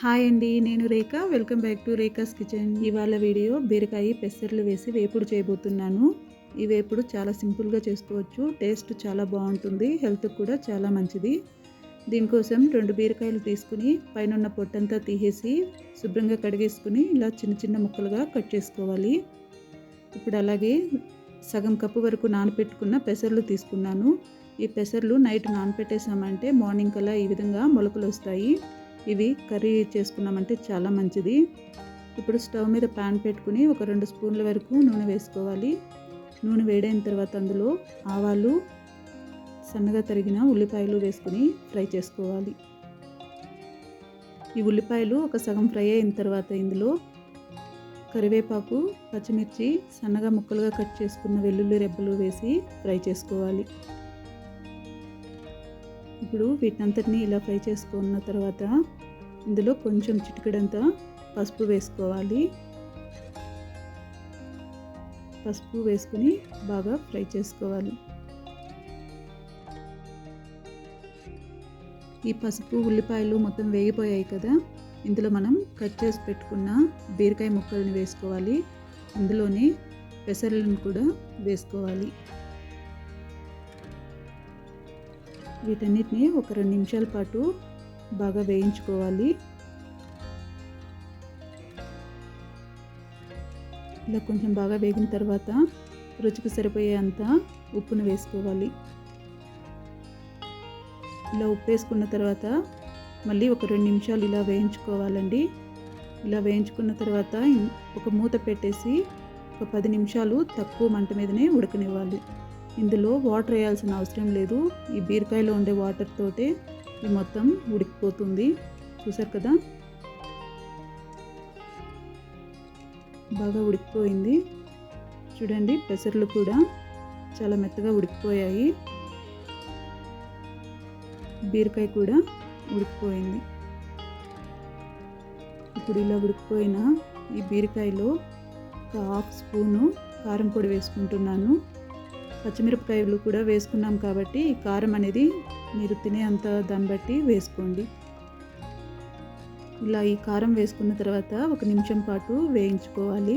Hi అండి నేను Rekha. Welcome back to Rekha's kitchen. ఇవాళ వీడియో బీరకాయ పెసర్లు వేసి వేపుడు చేయబోతున్నాను. ఈ వేపుడు చాలా సింపుల్గా చేసుకోవచ్చు. టేస్ట్ చాలా బాగుంటుంది. హెల్త్కి కూడా చాలా మంచిది. దీనికోసం రెండు బీరకాయలు తీసుకుని పైన పొట్టంతా తీసేసి శుభ్రంగా కడిగేసుకుని ఇలా చిన్న చిన్న ముక్కలుగా కట్ చేసుకోవాలి. ఇప్పుడు అలాగే సగం కప్పు వరకు నానపెట్టుకున్న పెసర్లు తీసుకున్నాను. ఈ పెసర్లు నైట్ నానపెట్టేసామంటే మార్నింగ్ కల్లా ఈ విధంగా మొలకలు వస్తాయి. ఇవి కర్రీ చేసుకున్నామంటే చాలా మంచిది. ఇప్పుడు స్టవ్ మీద ప్యాన్ పెట్టుకుని ఒక రెండు స్పూన్ల వరకు నూనె వేసుకోవాలి. నూనె వేడైన తర్వాత అందులో ఆవాలు సన్నగా తరిగిన ఉల్లిపాయలు వేసుకుని ఫ్రై చేసుకోవాలి. ఈ ఉల్లిపాయలు ఒక సగం ఫ్రై అయిన తర్వాత ఇందులో కరివేపాకు పచ్చిమిర్చి సన్నగా ముక్కలుగా కట్ చేసుకున్న వెల్లుల్లి రెబ్బలు వేసి ఫ్రై చేసుకోవాలి. ఇప్పుడు వీటంతటిని ఇలా ఫ్రై చేసుకున్న తర్వాత ఇందులో కొంచెం చిటికడంతా పసుపు వేసుకోవాలి. పసుపు వేసుకుని బాగా ఫ్రై చేసుకోవాలి. ఈ పసుపు ఉల్లిపాయలు మొత్తం వేగిపోయాయి కదా ఇందులో మనం కట్ చేసి పెట్టుకున్న బీరకాయ ముక్కలను వేసుకోవాలి. ఇందులోనే పెసరలను కూడా వేసుకోవాలి. వీటన్నిటిని ఒక రెండు నిమిషాల పాటు బాగా వేయించుకోవాలి. ఇలా కొంచెం బాగా వేగిన తర్వాత రుచికి సరిపోయే అంత ఉప్పును వేసుకోవాలి. ఇలా ఉప్పు వేసుకున్న తర్వాత మళ్ళీ ఒక రెండు నిమిషాలు ఇలా వేయించుకోవాలండి. ఇలా వేయించుకున్న తర్వాత ఒక మూత పెట్టేసి ఒక పది నిమిషాలు తక్కువ మంట మీదనే ఉడకనివ్వాలి. ఇందులో వాటర్ వేయాల్సిన అవసరం లేదు. ఈ బీరకాయలో ఉండే వాటర్ తోటే ఇది మొత్తం ఉడికిపోతుంది. చూసారు కదా? బాగా ఉడికిపోయింది. చూడండి పెసర్లు కూడా చాలా మెత్తగా ఉడికిపోయాయి. బీరకాయ కూడా ఉడికిపోయింది. ఇప్పుడు ఇలా ఉడికిపోయిన ఈ బీరకాయలో ఒక హాఫ్ స్పూను కారం పొడి వేసుకుంటున్నాను. పచ్చిమిరపకాయలు కూడా వేసుకున్నాం కాబట్టి ఈ కారం అనేది మీరు తినే అంత దాన్ని బట్టి వేసుకోండి. ఇలా ఈ కారం వేసుకున్న తర్వాత ఒక నిమిషం పాటు వేయించుకోవాలి.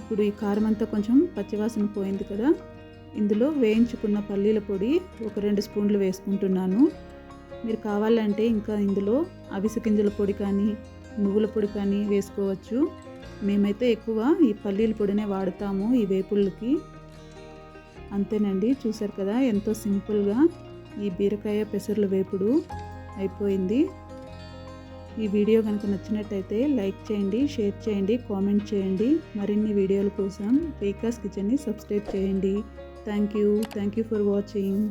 ఇప్పుడు ఈ కారం అంతా కొంచెం పచ్చివాసన పోయింది కదా ఇందులో వేయించుకున్న పల్లీల పొడి ఒక రెండు స్పూన్లు వేసుకుంటున్నాను. మీరు కావాలంటే ఇంకా ఇందులో అవిసె గింజల పొడి కానీ నువ్వుల పొడి కానీ వేసుకోవచ్చు. మేమైతే ఎక్కువ ఈ పల్లీల పొడినే వాడతాము ఈ వేపుళ్ళకి. అంతేనండి. చూసారు కదా ఎంతో సింపుల్గా ఈ బీరకాయ పెసర్ల వేపుడు అయిపోయింది. ఈ వీడియో కనుక నచ్చినట్టయితే లైక్ చేయండి షేర్ చేయండి కామెంట్ చేయండి. మరిన్ని వీడియోల కోసం రీకాస్ కిచెన్ని సబ్స్క్రైబ్ చేయండి. Thank you thank you for watching.